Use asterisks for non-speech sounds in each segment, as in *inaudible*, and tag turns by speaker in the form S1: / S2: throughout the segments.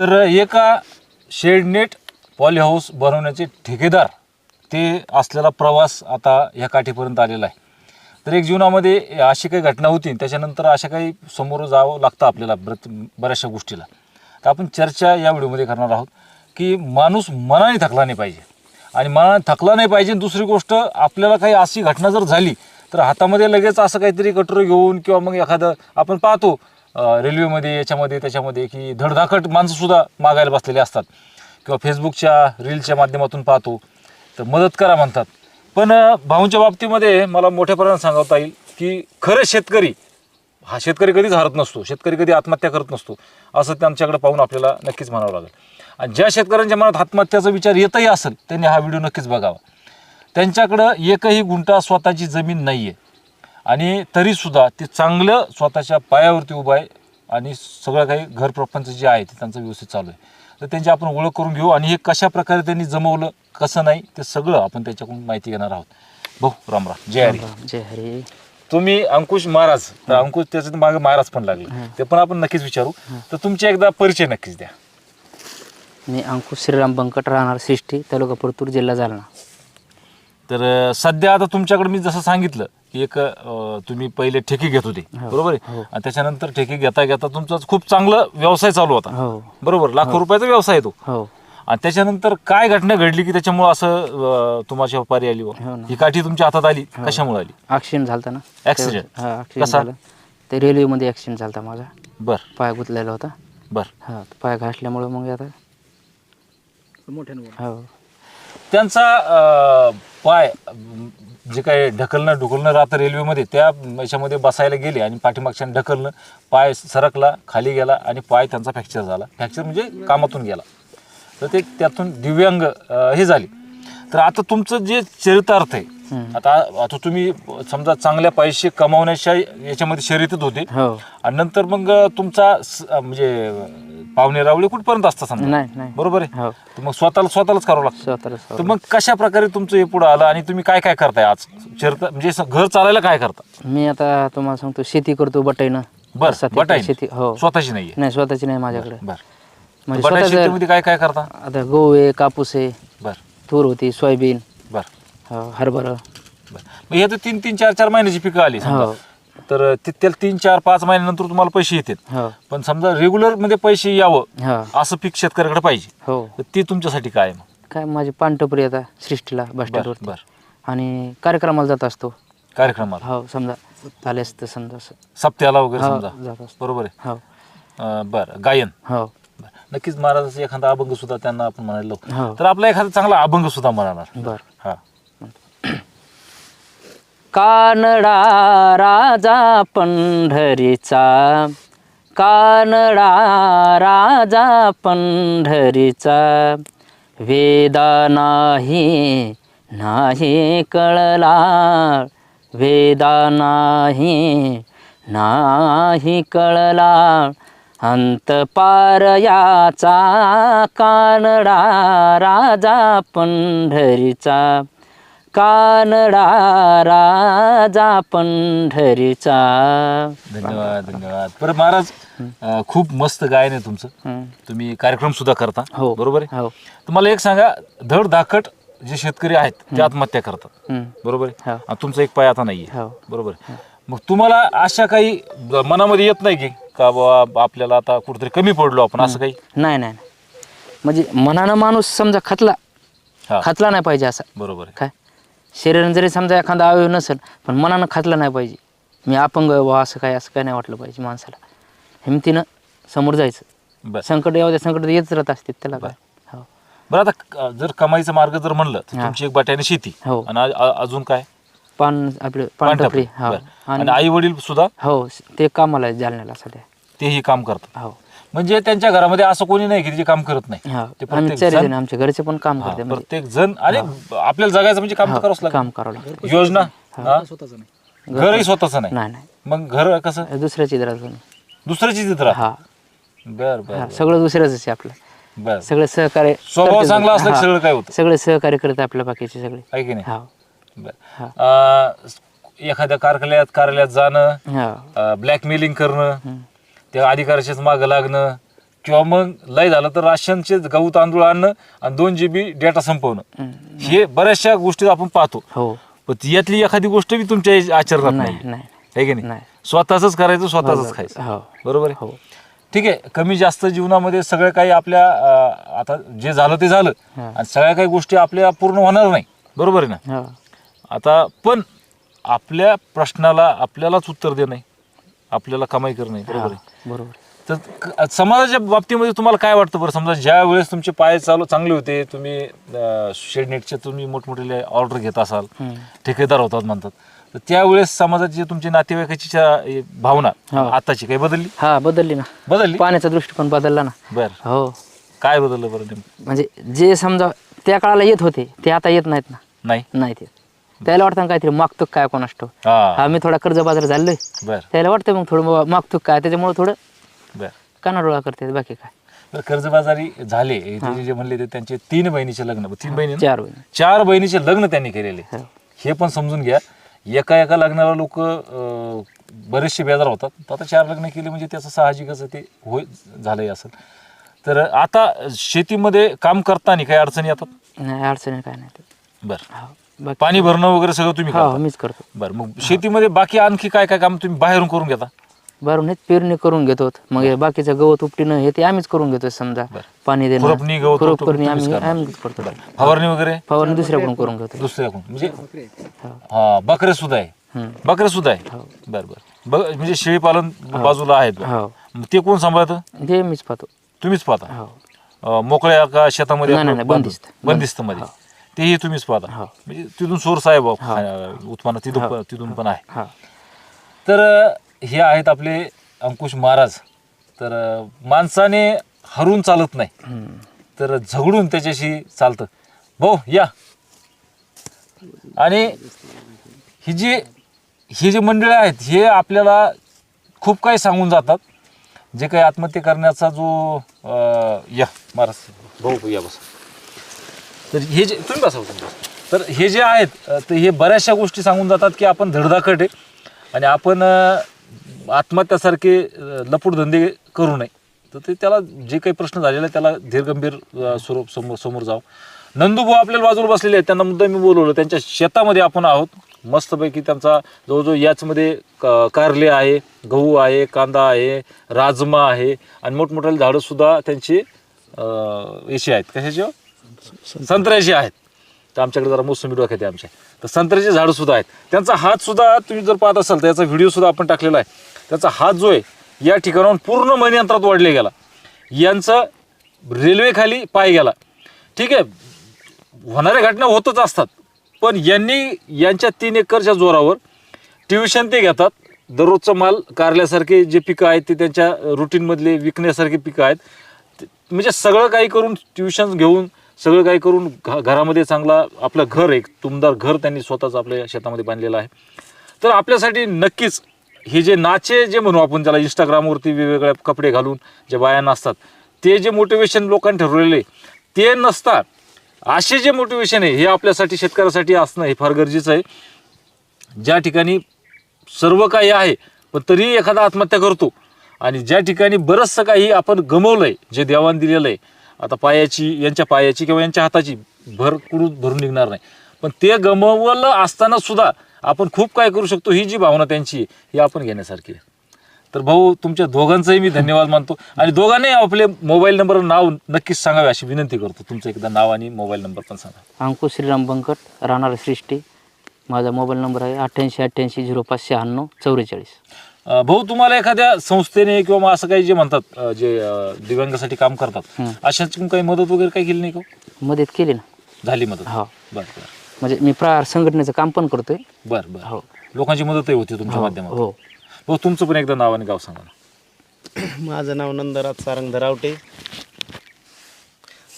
S1: तर एका shade net polyhouse बनवण्याचे ठेकेदार ते असलेला प्रवास आता ह्या काठीपर्यंत आलेला आहे. तर एक जीवनामध्ये अशी काही घटना होती त्याच्यानंतर अशा काही समोर जावं लागतं आपल्याला ब्रत बऱ्याचशा गोष्टीला. तर आपण चर्चा या व्हिडिओमध्ये करणार आहोत की माणूस मनाने थकला नाही पाहिजे. आणि मनाने थकला नाही पाहिजे आणि दुसरी गोष्ट आपल्याला काही अशी घटना जर झाली तर हातामध्ये लगेच असं काहीतरी कटोरं घेऊन किंवा मग एखादं आपण पाहतो रेल्वेमध्ये याच्यामध्ये त्याच्यामध्ये की धडधाकट माणसंसुद्धा मागायला बसलेले असतात. किंवा फेसबुकच्या रीलच्या माध्यमातून पाहतो. तर मदत करा म्हणतात. पण भाऊंच्या बाबतीमध्ये मला मोठ्या प्रमाणात सांगता येईल की खरं शेतकरी हा शेतकरी कधीच हरत नसतो. शेतकरी कधी आत्महत्या करत नसतो. असं त्यांच्याकडे पाहून आपल्याला नक्कीच म्हणावं लागेल. आणि ज्या शेतकऱ्यांच्या मनात आत्महत्याचा विचार येतही असेल त्यांनी हा व्हिडिओ नक्कीच बघावा. त्यांच्याकडं एकही गुंठा स्वतःची जमीन नाही आहे आणि तरीसुद्धा ते चांगलं स्वतःच्या पायावरती उभं आहे आणि सगळं काही घर प्रपंच जे आहे ते त्यांचं व्यवस्थित चालू आहे. तर त्यांची आपण ओळख करून घेऊ आणि हे कशा प्रकारे त्यांनी जमवलं कसं नाही ते सगळं आपण त्याच्याकडून माहिती घेणार आहोत. भाऊ राम राम. जय हरी.
S2: जय हरी.
S1: तुम्ही अंकुश महाराज तर अंकुश त्याच्यात मागे महाराज पण लागले. ते पण आपण नक्कीच विचारू. तर तुमचे एकदा परिचय नक्कीच द्या.
S2: मी अंकुश श्रीराम बंकट राहणार सिष्टी तालुका परतूर जिल्हा जालना.
S1: तर सध्या आता तुमच्याकडे मी जसं सांगितलं की एक अं, तुम्ही पहिले ठेके घेत होते.
S2: हो.
S1: बरोबर आहे?
S2: हो.
S1: आणि त्याच्यानंतर ठेके घेता घेता तुमचा खूप चांगलं व्यवसाय चालू होता.
S2: हो.
S1: बरोबर? लाखो रुपयाचा व्यवसाय आहे तो.
S2: हो.
S1: आणि त्याच्यानंतर काय घटना घडली की त्याच्यामुळे असं अं, तुम्हाला पारी आली बुवा?
S2: हो ना.
S1: ही काठी तुमच्या हातात आली कशामुळे आली?
S2: ऍक्सिडेंट झालता ना?
S1: Accident?
S2: हा ऍक्सिडेंट
S1: कसा?
S2: झालं. ते रेल्वेमध्ये ऍक्सिडेंट झालता माझा.
S1: बर.
S2: पाय गुतलेला होता.
S1: बर.
S2: हा पाय घासल्यामुळे मग आता हो.
S1: त्यांचा अं, पाय अं, जे काही ढकलणं ढुकलणं राहतं रेल्वेमध्ये त्या याच्यामध्ये बसायला गेले आणि पाठीमागच्या ढकलणं पाय सरकला खाली गेला आणि पाय त्यांचा फ्रॅक्चर झाला. फ्रॅक्चर म्हणजे कामातून गेला. तर ते त्यातून दिव्यांग अं, हे झाले. तर आता तुमचं जे चरितार्थ आहे. आता आता तुम्ही समजा चांगल्या पैसे कमावण्याच्या याच्यामध्ये शर्यतीत होते.
S2: हो.
S1: आणि नंतर मग तुमचा स- म्हणजे पाहुणे रावळे कुठपर्यंत असतात समजा?
S2: नाही नाही.
S1: बरोबर आहे?
S2: हो.
S1: तर मग स्वतःला स्वतःलाच करावं लागतं.
S2: स्वतःला
S1: तर मग कशा प्रकारे तुमचं हे पुढं आलं आणि तुम्ही काय काय करताय आज? चरित म्हणजे स- घर चालायला काय करता?
S2: मी आता तुम्हाला सांगतो शेती करतो बटाईनं.
S1: बर
S2: सात एकर
S1: बटाई
S2: शेती हो.
S1: स्वतःची नाहीये?
S2: नाही स्वतःची नाही माझ्याकडे.
S1: बर.
S2: म्हणजे
S1: बटाई
S2: स्वतःच
S1: शेतीमध्ये काय काय करता?
S2: आता गहू आहे कापूस आहे.
S1: बर.
S2: तूर होती सोयाबीन
S1: बर.
S2: हो, हरभरा.
S1: बर. मग हे तर तीन तीन चार चार महिन्याची पिकं आली समजा.
S2: हो.
S1: तर ते- त्याला तीन चार पाच महिन्यानंतर तुम्हाला पैसे येतात.
S2: हो.
S1: पण समजा रेग्युलरमध्ये पैसे यावं
S2: हो.
S1: असं पीक शेतकऱ्याकडे पाहिजे.
S2: हो.
S1: तर ते तुमच्यासाठी काय आहे मग?
S2: काय माझी सृष्टीला बस
S1: बर
S2: स्टँडवरती
S1: बर.
S2: आणि कार्यक्रमाला जात असतो.
S1: कार्यक्रमाला?
S2: हो समजा झाले असतं समजा असं.
S1: सप्त्याला वगैरे
S2: हो,
S1: समजा?
S2: जात असतो.
S1: बरोबर आहे.
S2: हो.
S1: अं, बरं. गायन?
S2: हो.
S1: नक्कीच महाराजाचा एखादा अभंग सुद्धा त्यांना आपण म्हणायला.
S2: हो.
S1: तर आपला एखादा चांगला अभंग सुद्धा म्हणाणार
S2: बर.
S1: हा.
S2: कानडा राजा पंढरीचा कानडा राजा पंढरीचा वेदा नाही नाही कळला. वेदा नाही नाही कळला. अंत पार याचा कानडा राजा पंढरीचा. कानडा राजा पंढरीचा.
S1: धन्यवाद धन्यवाद. बरं महाराज अं, खूप मस्त गायन आहे तुमचं.
S2: हं.
S1: तुम्ही कार्यक्रम सुद्धा करता.
S2: हो.
S1: बरोबर आहे?
S2: हो.
S1: तुम्हाला एक सांगा धड धाकट जे शेतकरी आहेत ते आत्महत्या करतात.
S2: हं.
S1: बरोबर आहे?
S2: हो.
S1: आणि तुमचा एक पाय आता नाहीये.
S2: हो.
S1: बरोबर आहे. मग तुम्हाला अशा काही मनामध्ये येत नाही की का बाबा आपल्याला आता कुठेतरी कमी पडलो आपण असं काही?
S2: नाही नाही नाही. म्हणजे मनानं माणूस समजा खचला
S1: हा.
S2: खचला नाही पाहिजे असा.
S1: बरोबर आहे.
S2: काय? शरीरानं जरी समजा एखादा अवयव नसेल पण मनानं खचला नाही पाहिजे. मी अपंग आहे बुवा असं काय असं काय नाही वाटलं पाहिजे माणसाला. हिमतीनं समोर जायचं. संकट द्या संकट येत राहत असते त्याला काय? हो.
S1: बरं आता क- जर कमाईचा मार्ग जर म्हणलं तर
S2: हा.
S1: तुमची एक बट्याने शेती.
S2: हो.
S1: आणि अजून काय?
S2: पान आपलं.
S1: पानटपरी
S2: हो.
S1: बरं. आणि
S2: आणि
S1: आई वडील सुद्धा?
S2: हो ते कामाला आहे जालन्याला सध्या.
S1: तेही काम करतात.
S2: हो.
S1: म्हणजे त्यांच्या घरामध्ये असं कोणी नाही की जे काम करत नाही.
S2: हा.
S1: ते
S2: आम्ही
S1: प्रत्येक जण-
S2: जण आमच्या घरचे पण काम
S1: हा,
S2: करते. म्हणजे
S1: प्रत्येक जण अरे आपल्याला जगायचं म्हणजे काम तर करावंच लागतं
S2: काम करावं लागतं.
S1: योजना हा? घरही स्वतःच नाही.
S2: नाही. नाही
S1: मग घर कसं?
S2: दुसऱ्याची इतराचं
S1: दुसऱ्याची राहत
S2: हा.
S1: बर बर
S2: हा, सगळं दुसऱ्याच आहे आपलं.
S1: बर.
S2: सगळे सहकार्य
S1: स्वभाव
S2: करते-
S1: चांगला असला की
S2: हा.
S1: सगळं काय होतं?
S2: सगळे सहकार्य करते आपल्या बाकीचे सगळे.
S1: आहे की नाही?
S2: हा.
S1: बर.
S2: हा.
S1: अं, एखाद्या कार्यालयात कार्यालयात जाणं
S2: हा.
S1: ब्लॅकमेलिंग करणं
S2: हम्म.
S1: त्या अधिकाऱ्याच्याच मागं लागणं किंवा मग लय झालं तर राशनचे गहू तांदूळ आणणं आणि दोन जी बी डेटा संपवणं. हे बऱ्याचशा गोष्टी आपण पाहतो.
S2: हो.
S1: पण यातली एखादी गोष्ट बी तुमच्या आचरणात
S2: नाही
S1: आहे की नाही. स्वतःच करायचं स्वतःच खायचं.
S2: हो.
S1: बरोबर आहे?
S2: हो.
S1: ठीक आहे. कमी जास्त जीवनामध्ये सगळं काही आपल्या अं, आता जे झालं ते झालं.
S2: हा.
S1: आणि सगळ्या काही गोष्टी आपल्या पूर्ण होणार नाही. बरोबर आहे ना?
S2: हो.
S1: आता पण आपल्या प्रश्नाला आपल्यालाच उत्तर देणं आपल्याला कमाई करणं बरोबर आहे?
S2: बरोबर
S1: तर क- समाजाच्या बाबतीमध्ये तुम्हाला काय वाटतं बरं? समजा ज्या वेळेस तुमचे पाय चालू चांगले होते तुम्ही शेडनेटचे तुम्ही मोठमोठे ऑर्डर घेत असाल. ठेकेदार होतात म्हणतात. तर त्यावेळेस समाजाची तुमची नातेवाईकाची ज्या, ए, भावना
S2: हो.
S1: आताची काही बदलली?
S2: हा बदलली ना.
S1: बदलली?
S2: पाण्याचा दृष्टिकोन बदलला ना.
S1: बर.
S2: हो.
S1: काय बदललं बरं नेमकं?
S2: म्हणजे जे समजा त्या काळाला येत होते ते आता येत नाहीत ना.
S1: नाही.
S2: नाही ते त्याला वाटतं ना काहीतरी मागतो काय कोणाष्ट
S1: हा.
S2: हा मी थोडा कर्ज बाजार झालोय.
S1: बर.
S2: त्याला वाटतं मग थोडं मागतो काय त्याच्यामुळे थोडं
S1: बर.
S2: कानाडोळा करते बाकी काय.
S1: कर्जबाजारी झाले. ते जे म्हणले ते त्यांचे तीन बहिणीचे लग्न. तीन बहिणी?
S2: चार बहिणी.
S1: चार बहिणीचे लग्न त्यांनी केलेले.
S2: हो.
S1: हे पण समजून घ्या. एका एका लग्नाला लोक बरेचसे बेजार होतात. तर आता चार लग्न केले म्हणजे त्याचं साहजिकच ते होय झालंय असेल तर आता शेतीमध्ये काम करताना काही अडचणी येतात?
S2: नाही अडचणी काय नाही.
S1: बरं.
S2: हो. बाकी
S1: पाणी भरणं वगैरे सगळं तुम्ही
S2: हो
S1: करता.
S2: मीच करतो.
S1: बरं मग शेतीमध्ये बाकी आणखी काय काय काम तुम्ही बाहेरून करून घेता?
S2: बरं हेच पेरणी करून घेतो मग हे बाकीचं गवत उपटीनं हे ते आम्हीच करून घेतो समजा.
S1: बरं.
S2: पाणी देणं
S1: खुरपणी, गवत
S2: खुरप
S1: उपटून
S2: करणे
S1: तुम्हीच
S2: आम्ही
S1: करणार.
S2: आम्हीच करतो.
S1: फवारणी वगैरे?
S2: फवारणी दुसऱ्याकडून करून घेतो
S1: दुसऱ्याकडून. म्हणजे
S2: हो.
S1: हा बकरे सुद्धा आहे.
S2: हम्म.
S1: बकरे सुद्धा आहे.
S2: हो.
S1: बरं बरं. बघ म्हणजे शेळी पालन बाजूला आहेत
S2: हो.
S1: मग ते कोण सांभाळतं?
S2: ते मीच पाहतो.
S1: तुम्हीच पाहता?
S2: हो.
S1: अं, मोकळ्या का शेतामध्ये
S2: नाही,
S1: आपलं
S2: नाही,
S1: बांधून?
S2: बंदिस्त.
S1: बंदिस्त मध्ये तेही तुम्हीच पाहता.
S2: हो.
S1: म्हणजे तिथून सोर्स आहे बाबा उत्पन्न तिथून पण- तिथून पण आहे.
S2: हा.
S1: तर हे आहेत आपले अंकुश महाराज. तर माणसाने हरून चालत नाही. तर झगडून त्याच्याशी चालतं. भाऊ या. आणि ही जी ही जी मंडळी आहेत हे आपल्याला खूप काही सांगून जातात. जे काही आत्महत्या करण्याचा जो या महाराज. भाऊ या बस. तर हे जे तुम्ही बसा तुम्ही बसा. तर हे जे आहेत तर हे बऱ्याचशा गोष्टी सांगून जातात की आपण धडधाकट आहे आणि आपण आत्महत्यासारखे अं, लपूडधंदे करू नये तर ते त्याला जे काही प्रश्न झालेला आहे त्याला धीरगंभीर स्वरूप समोर समोर जाऊ नंदूभाऊ आपल्याला बाजूला बसलेले आहेत त्यांना मुद्दा मी बोलवलं त्यांच्या शेतामध्ये आपण आहोत मस्तपैकी त्यांचा जवळजवळ याचमध्ये क- कारले आहे गहू आहे कांदा आहे राजमा आहे आणि मोठमोठाले झाडंसुद्धा त्यांची अं, याची आहेत कशाची हो? संत्र्याची आहेत. तर आमच्याकडे जरा मोसंबी डोक्यात आहे आमच्या. तर संत्र्याचे झाडं सुद्धा आहेत. त्यांचा हात सुद्धा तुम्ही जर पाहत असाल तर याचा व्हिडिओ सुद्धा आपण टाकलेला आहे. त्याचा हात जो आहे या ठिकाणाहून पूर्ण मनियंत्रात वाढले गेला. यांचं रेल्वेखाली पाय गेला. ठीक आहे? होणाऱ्या घटना होतच असतात. पण यांनी यांच्या तीन एकरच्या जोरावर ट्युशन ते घेतात. दररोजचा माल कारल्यासारखे जे पिकं आहेत ते त्यांच्या रुटीनमधले विकण्यासारखे पिकं आहेत. म्हणजे सगळं काही करून ट्युशन घेऊन सगळं काही करून घ- घरामध्ये चांगला आपलं घर एक तुमदार घर त्यांनी स्वतःच आपल्या शेतामध्ये बांधलेलं आहे. तर आपल्यासाठी नक्कीच हे जे नाचे जे म्हणू आपण त्याला इंस्टाग्रामवरती वेगवेगळ्या कपडे घालून जे बाया नाचतात ते जे मोटिवेशन लोकांनी ठरवलेले ते नसता असे जे मोटिवेशन आहे हे आपल्यासाठी शेतकऱ्यासाठी असणं हे फार गरजेचं आहे. ज्या ठिकाणी सर्व काही आहे पण तरीही एखादा आत्महत्या करतो. आणि ज्या ठिकाणी बरंचसं काही आपण गमवलं आहे जे देवान दिलेलं आहे आता पायाची यांच्या पायाची किंवा यांच्या हाताची भर कुडू भरून निघणार नाही. पण ते गमवलं असताना सुद्धा आपण खूप काय करू शकतो ही जी भावना त्यांची ही आपण घेण्यासारखी आहे. तर भाऊ तुमच्या दोघांचंही मी धन्यवाद मानतो. आणि दोघांनाही आपले मोबाईल नंबर नाव नक्कीच सांगावे अशी विनंती करतो. तुमचं एकदा नाव आणि मोबाईल नंबर पण सांगा.
S2: अंकुश श्रीराम बंकट राहणार सृष्टी. माझा मोबाईल नंबर आहे अठ्ठ्याऐंशी अठ्ठ्याऐंशी झिरो पाच शहाण्णव चौवेचाळीस
S1: अं, भाऊ तुम्हाला एखाद्या संस्थेने किंवा मग असं काही जे म्हणतात अं, जे अं, दिव्यांगासाठी काम करतात
S2: हं.
S1: अशाच काही मदत वगैरे काही केली नाही का
S2: मदत केली ना.
S1: झाली मदत.
S2: हो.
S1: बर बर.
S2: म्हणजे मी प्रार संघटनेचं काम पण करतोय.
S1: बर बर.
S2: हो.
S1: लोकांची मदतही होती तुमच्या माध्यमातून.
S2: हो.
S1: भाऊ तुमचं पण एकदा नाव आणि गाव सांगा ना. *clears throat*
S3: माझं नाव नंदराज सारंग धरावटे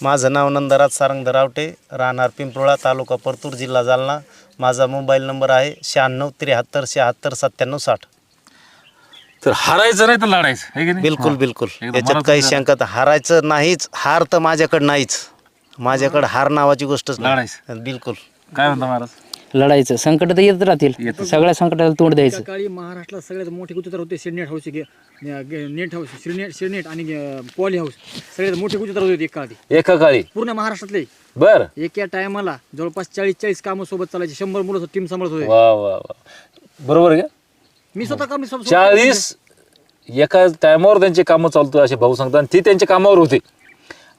S3: माझं नाव नंदराज सारंग धरावटे राहणार पिंपरोळा तालुका परतूर जिल्हा जालना. माझा मोबाईल नंबर आहे शहाण्णव त्र्याहत्तर शहात्तर सत्त्याण्णव साठ.
S1: तर हारायचं नाही तर लढायचं आहे की नाही?
S3: बिलकुल बिलकुल.
S1: एकदम
S3: याच्यात
S1: मनातून
S3: काही
S1: झालं.
S3: शंका तर हारायचं नाहीच हार तर माझ्याकडं नाहीच. माझ्याकडं हार नावाची गोष्टच
S1: लढायचं.
S3: नाही बिलकुल.
S1: काय म्हणता महाराज?
S2: लढायचं. संकट तर येत राहतील. सगळ्या संकटाला तोंड द्यायचं.
S4: काळी महाराष्ट्रात सगळ्यात मोठे गुजरात होते शेडनेट हाऊस गे- गे- नेट हाऊस शिरनेट शिरनेट आणि गे- पॉली हाऊस. सगळ्यात मोठे गुजरात होते एक काळी.
S1: एका काळी?
S4: पूर्ण महाराष्ट्रातले.
S1: बर.
S4: एका टायमाला जवळपास चाळीस चाळीस कामं सोबत चालायचे. शंभर मुलं टीम सांभाळत होते.
S1: वा वा वा. बरोबर आहे का?
S4: मी स्वतः काम मी स्वतः-
S1: चाळीस एका टायमावर त्यांचे कामं चालतो असे भाऊ सांगतात. आणि ते त्यांच्या कामावर होते.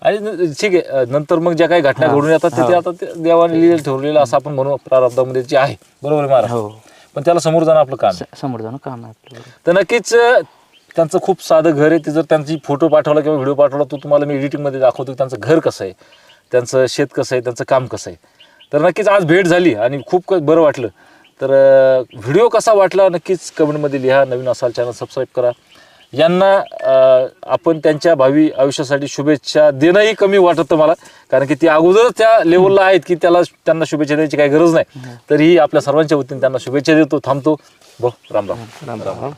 S1: आणि न- ठीक आहे अं, नंतर मग ज्या काही घटना घडून येतात ते- ते आता ते देवाने लिहिलं ठरलेलं असं आपण म्हणू प्रारब्धामध्ये जे आहे. बरोबर आहे महाराज?
S2: हो.
S1: पण त्याला समोर जाणं आपलं काम आहे.
S2: स- समोर जाणं काम आहे आपलं.
S1: तर नक्कीच अं, त्यांचं खूप साधं घर आहे. ते जर त्यांची फोटो पाठवला किंवा व्हिडिओ पाठवला तो तुम्हाला मी एडिटिंगमध्ये दाखवतो की त्यांचं घर कसं आहे त्यांचं शेत कसं आहे त्यांचं काम कसं आहे. तर नक्कीच आज भेट झाली आणि खूप क- बरं वाटलं. तर व्हिडिओ कसा वाटला नक्कीच कमेंटमध्ये लिहा. नवीन असाल चॅनल सबस्क्राईब करा. यांना आपण त्यांच्या भावी आयुष्यासाठी शुभेच्छा देणंही कमी वाटतं मला. कारण की ते अगोदरच त्या लेवलला आहेत की त्याला त्यांना शुभेच्छा द्यायची काही गरज नाही. तरीही आपल्या सर्वांच्या वतीने त्यांना शुभेच्छा देतो थांबतो. बघ राम राम.
S2: राम राम.
S1: राम.